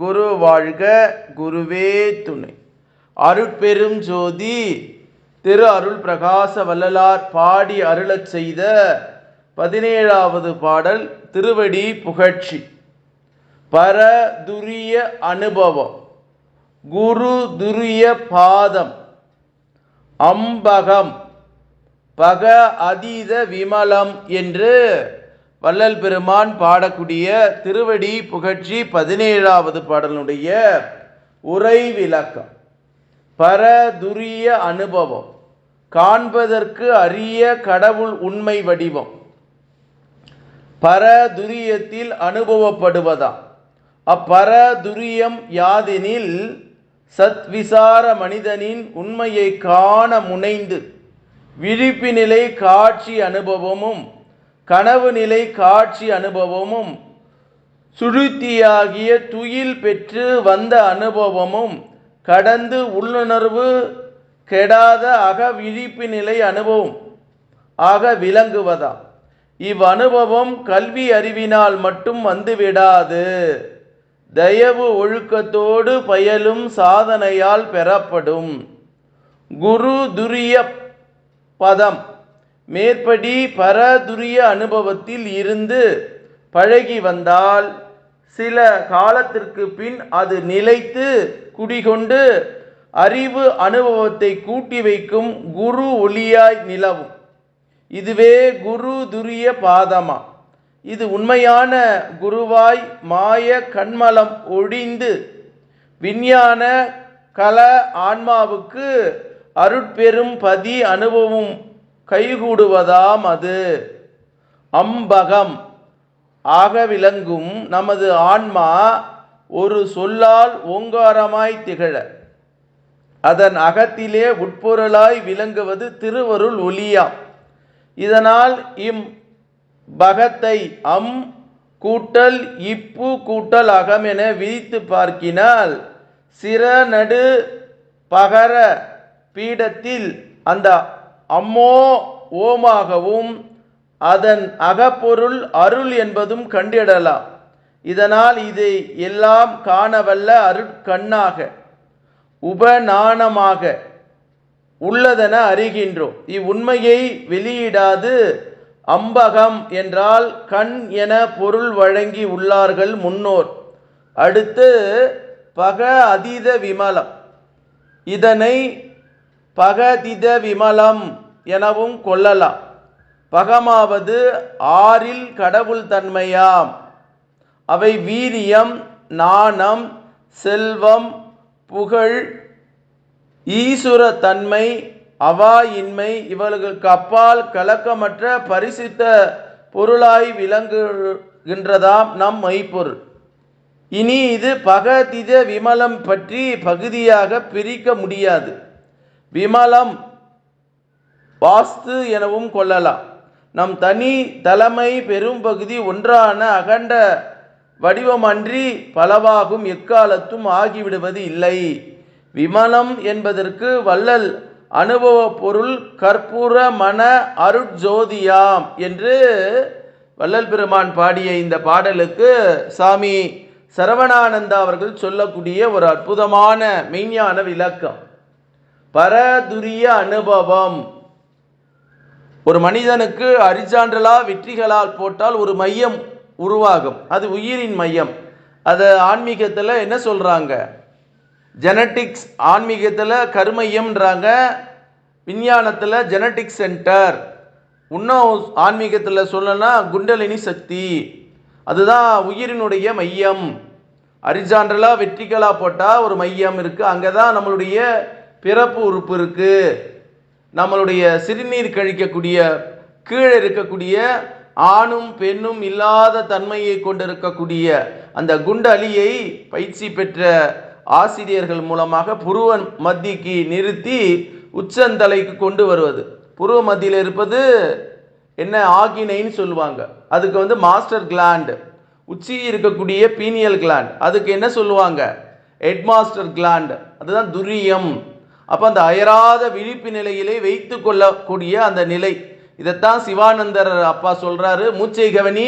குரு வாழ்க குருவே துணை. அருட்பெரும் ஜோதி திரு அருள் பிரகாச வல்லலார் பாடி அருளச் செய்த பதினேழாவது பாடல் திருவடி புகழ்ச்சி. பரதுரிய அனுபவம் குரு துரிய பாதம் அம்பகம் பக அதீத விமலம் என்று வள்ளல் பெருமான் பாடக்கூடிய திருவடி புகழ்ச்சி பதினேழாவது பாடலுடைய உரை விளக்கம். பரதுரிய அனுபவம். காண்பதற்கு அரிய கடவுள் உண்மை வடிவம். பரதுரியத்தில் அனுபவப்படுவதாம் அப்பரதுரியம் யாதெனில் சத்விசார மனிதனின் உண்மையை காண முனைந்து விழிப்பு நிலை காட்சி அனுபவமும் கனவு நிலை காட்சி அனுபவமும் சுழுத்தியாகிய துயில் பெற்று வந்த அனுபவமும் கடந்து உள்ளுணர்வு கெடாத அக விழிப்பு நிலை அனுபவம் ஆக விளங்குவதாம் இவ்வனுபவம் கல்வி அறிவினால் மட்டும் வந்துவிடாது. தயவு ஒழுக்கத்தோடு பயலும் சாதனையால் பெறப்படும். குரு துரிய பதம். மேற்படி பரதுரிய அனுபவத்தில் இருந்து பழகி வந்தால் சில காலத்திற்கு பின் அது நிலைத்து குடிகொண்டு அறிவு அனுபவத்தை கூட்டி வைக்கும் குரு ஒளியாய் நிலவும். இதுவே குரு துரிய பாதமா. இது உண்மையான குருவாய் மாய கண்மலம் ஒழிந்து விஞ்ஞான கல ஆன்மாவுக்கு அருட்பெரும் பதி அனுபவம் கைகூடுவதாம் அது. அம்பகம். ஆக விளங்கும் நமது ஆன்மா ஒரு சொல்லால் ஓங்காரமாய் திகழ. அதன் அகத்திலே உட்பொருளாய் விளங்குவது திருவருள் ஒலியாம் இதனால் இம் பகத்தை அம் கூட்டல் இப்பு கூட்டல் அகம் என விரித்து பார்க்கினால் சிற நடு பகர பீடத்தில் அந்த அம்மோ ஓமாகவும் அதன் அகப்பொருள் அருள் என்பதும் கண்டிடலாம் இதனால் இதை எல்லாம் காணவல்ல அருட்கண்ணாக உபநாணமாக உள்ளதென அறிகின்றோம். இவ்வுண்மையை வெளியிடாது அம்பகம் என்றால் கண் என பொருள் வழங்கி உள்ளார்கள் முன்னோர். அடுத்து பக அதீத விமலம். இதனை பகதித விமலம் எனவும் கொள்ளலாம். பகமாவது ஆறில் கடவுள் தன்மையாம். அவை வீரியம் நாணம் செல்வம் புகழ் ஈசுர தன்மை அவாயின்மை இவர்களுக்கு அப்பால் கலக்கமற்ற பரிசித்த பொருளாய் விளங்குகின்றதாம் நம் மைப்பொருள். இனி இது பகதித விமலம் பற்றி பகுதியாக பிரிக்க முடியாது. விமலம் வாஸ்து எனவும் கொள்ளலாம். நம் தனி தலைமை பெரும் பகுதி ஒன்றான அகண்ட வடிவமன்றி பலவாகும் எக்காலத்தும் ஆகிவிடுவது இல்லை. விமலம் என்பதற்கு வள்ளல் அனுபவ பொருள் கற்பூர மன அருட்ஜோதியாம் என்று வள்ளல் பெருமான் பாடிய இந்த பாடலுக்கு சாமி சரவணானந்தா அவர்கள் சொல்லக்கூடிய ஒரு அற்புதமான மெய்ஞான விளக்கம். பரதுரிய அனுபவம். ஒரு மனிதனுக்கு அரிச்சான்றலா வெற்றிகளால் போட்டால் ஒரு மையம் உருவாகும். அது உயிரின் மையம். அதை ஆன்மீகத்தில் என்ன சொல்கிறாங்க ஜெனட்டிக்ஸ் ஆன்மீகத்தில் கருமையம்ன்றாங்க. விஞ்ஞானத்தில் ஜெனட்டிக் சென்டர் இன்னும் ஆன்மீகத்தில் சொல்லணும்னா குண்டலினி சக்தி. அதுதான் உயிரினுடைய மையம். அரிஜான்றலாக வெற்றிகளாக போட்டால் ஒரு மையம் இருக்குது அங்கே தான் நம்மளுடைய பிறப்பு உறுப்பு இருக்குது நம்மளுடைய சிறுநீர் கழிக்கக்கூடிய கீழே இருக்கக்கூடிய ஆணும் பெண்ணும் இல்லாத தன்மையை கொண்டிருக்கக்கூடிய அந்த குண்டலியை பயிற்சி பெற்ற ஆசிரியர்கள் மூலமாக புருவ மத்திக்கு நிறுத்தி உச்சந்தலைக்கு கொண்டு வருவது. புருவ மத்தியில் இருப்பது என்ன ஆகினைன்னு சொல்லுவாங்க. அதுக்கு வந்து மாஸ்டர் கிளாண்டு. உச்சி இருக்கக்கூடிய பீனியல் கிளாண்ட். அதுக்கு என்ன சொல்லுவாங்க? Headmaster gland. அதுதான் துரியம். அப்போ அந்த அயராத விழிப்பு நிலையிலே வைத்து கொள்ளக்கூடிய அந்த நிலை. இதைத்தான் சிவானந்தர் அப்பா சொல்கிறாரு மூச்சை கவனி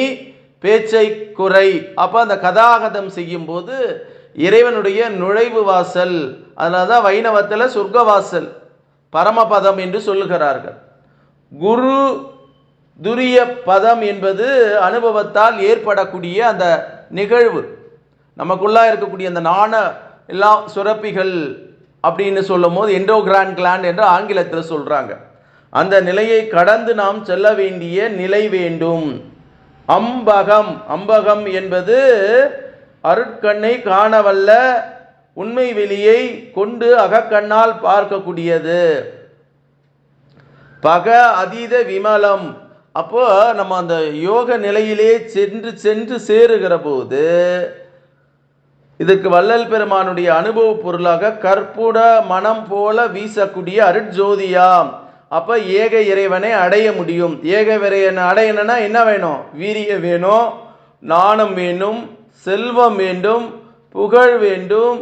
பேச்சை குறை. அப்போ அந்த கதாகதம் செய்யும்போது இறைவனுடைய நுழைவு வாசல் அதனால தான் வைணவத்தில் சொர்க்கவாசல் பரமபதம் என்று சொல்லுகிறார்கள். குரு துரிய பதம் என்பது அனுபவத்தால் ஏற்படக்கூடிய அந்த நிகழ்வு. நமக்குள்ளாக இருக்கக்கூடிய அந்த நாண எல்லாம் சுரப்பிகள் அப்படின்னு சொல்லும் போது எண்டோகிரான் கிளாண்ட் என்று ஆங்கிலத்தில் சொல்கிறாங்க அந்த நிலையை கடந்து நாம் செல்ல வேண்டிய நிலை வேண்டும். அம்பகம் அம்பகம் என்பது அருட்கண்ணை காணவல்ல உண்மை வெளியை கொண்டு அகக்கண்ணால் பார்க்கக்கூடியது. பக அதீத விமலம். அப்போ நம்ம அந்த யோக நிலையிலே சென்று சென்று சேருகிற போது இதுக்கு வள்ளல் பெருமானுடைய அனுபவ பொருளாக கற்புட மனம் போல வீசக்கூடிய அருட்ஜோதியாம். அப்ப ஏக இறைவனை அடைய முடியும். ஏக இறைவனை அடையணும்னா என்ன வேணும்? வீரியம் வேணும் நாணம் வேண்டும் செல்வம் வேண்டும் புகழ் வேண்டும்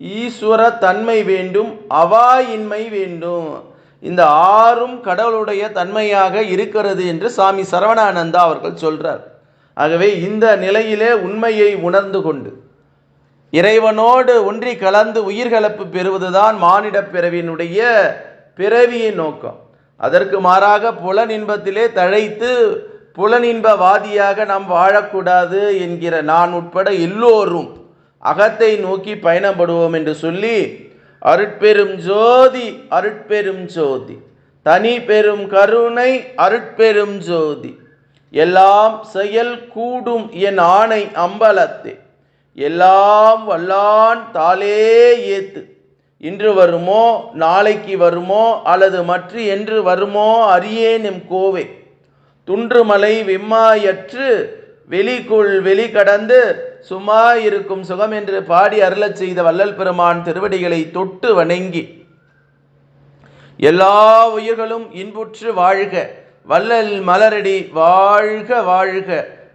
ஈஸ்வர தன்மை வேண்டும் அவாயின்மை வேண்டும். இந்த ஆறும் கடவுளுடைய தன்மையாக இருக்கிறது என்று சாமி சரவணானந்தா அவர்கள் சொல்றார். ஆகவே இந்த நிலையிலே உண்மையை உணர்ந்து கொண்டு இறைவனோடு ஒன்றி கலந்து உயிர்கலப்பு பெறுவதுதான் மானிடப் பிறவியினுடைய பிறவியின் நோக்கம். அதற்கு மாறாக புலனின்பத்திலே தழைத்து புலனின்பவாதியாக நாம் வாழக்கூடாது என்கிற நான் உட்பட எல்லோரும் அகத்தை நோக்கி பயணப்படுவோம் என்று சொல்லி அருட்பெரும் ஜோதி அருட்பெரும் ஜோதி. தனி பெரும் கருணை அருட்பெரும் ஜோதி. எல்லாம் செயல் கூடும் என் ஆணை அம்பலத்தே. எல்லாம் வல்லான் தாளே ஏத்து. இன்று வருமோ நாளைக்கு வருமோ அல்லது மற்ற என்று வருமோ அறியேன் எம் கோவை. துன்றுமலை வெம்மாயற்று வெளிக்குள் வெளி கடந்து சும்மா இருக்கும் சுகம் என்று பாடி அருளச் செய்த வள்ளல் பெருமான் திருவடிகளை தொட்டு வணங்கி. எல்லா உயிர்களும் இன்புற்று வாழ்க வள்ளல் மலரடி வாழ்க வாழ்க.